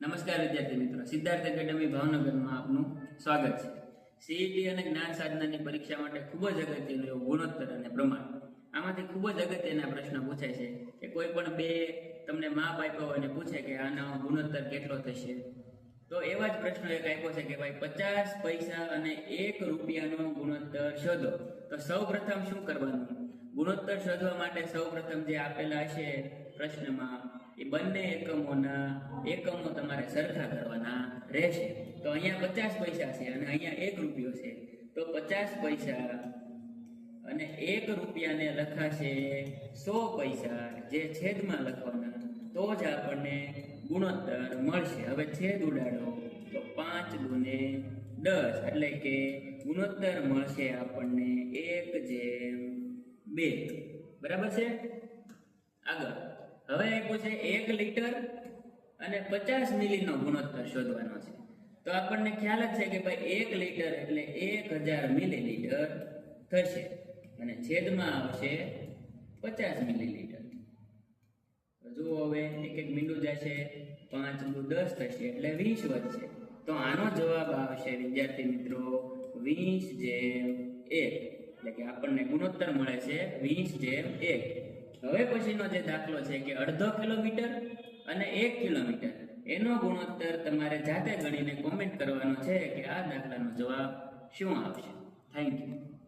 નમસ્કાર વિદ્યાર્થી મિત્રો. સિદ્ધાર્થ એકેડમી ભાવનગરમાં આપનું સ્વાગત છે. સીઈટી અને જ્ઞાન સાધનાની પરીક્ષા માટે ખૂબ જ અગત્યનું એવું ગુણોત્તર અને પ્રમાણ. આમાંથી ખૂબ જ અગત્યના પ્રશ્ન પૂછાય છે કે કોઈ પણ બે તમને માપ આપ્યો હોય અને પૂછે કે આનો ગુણોત્તર કેટલો થશે. તો એવા જ પ્રશ્નો એક આપ્યો છે કે ભાઈ પચાસ પૈસા અને એક રૂપિયાનો ગુણોત્તર શોધો. તો સૌ પ્રથમ શું કરવાનું? ગુણોત્તર શોધવા માટે સૌપ્રથમ જે આપેલા છે પ્રશ્નમાં, એ બંને એકમોના એકમો તમારે સરખા કરવાના રહેશે. તો અહીંયા પચાસ પૈસા છે અને અહીંયા એક રૂપિયો છે. તો પચાસ પૈસા અને એક રૂપિયાને લખાશે સો પૈસા જે છેદમાં લખવાના, તો જ આપણને ગુણોત્તર મળશે. હવે છેદ ઉડાડો, તો પાંચ ગુને દસ. એટલે કે ગુણોત્તર મળશે આપણને એક જેમ બે. બરાબર છે? આગળ. હવે એ છે એક લિટર અને પચાસ મિલીનો ગુણોત્તર શોધવાનો છે. તો આપણને ખ્યાલ જ છે કે ભાઈ એક લિટર એટલે એક હજાર મિલીલીટર થશે. અને છેદમાં આવશે પચાસ મિલીલીટર. જુઓ હવે એક એક મીંડું જશે, પાંચ દુ દસ થશે એટલે વીસ વધશે. તો આનો જવાબ આવશે, વિદ્યાર્થી મિત્રો, વીસ જેમ એક. એટલે કે આપણને ગુણોત્તર મળે છે વીસ જેમ એક. હવે પછીનો જે દાખલો છે કે અડધો કિલોમીટર અને એક કિલોમીટર. એનો ગુણોત્તર તમારે જાતે ગણીને કોમેન્ટ કરવાનો છે કે આ દાખલાનો જવાબ શું આવશે? Thank you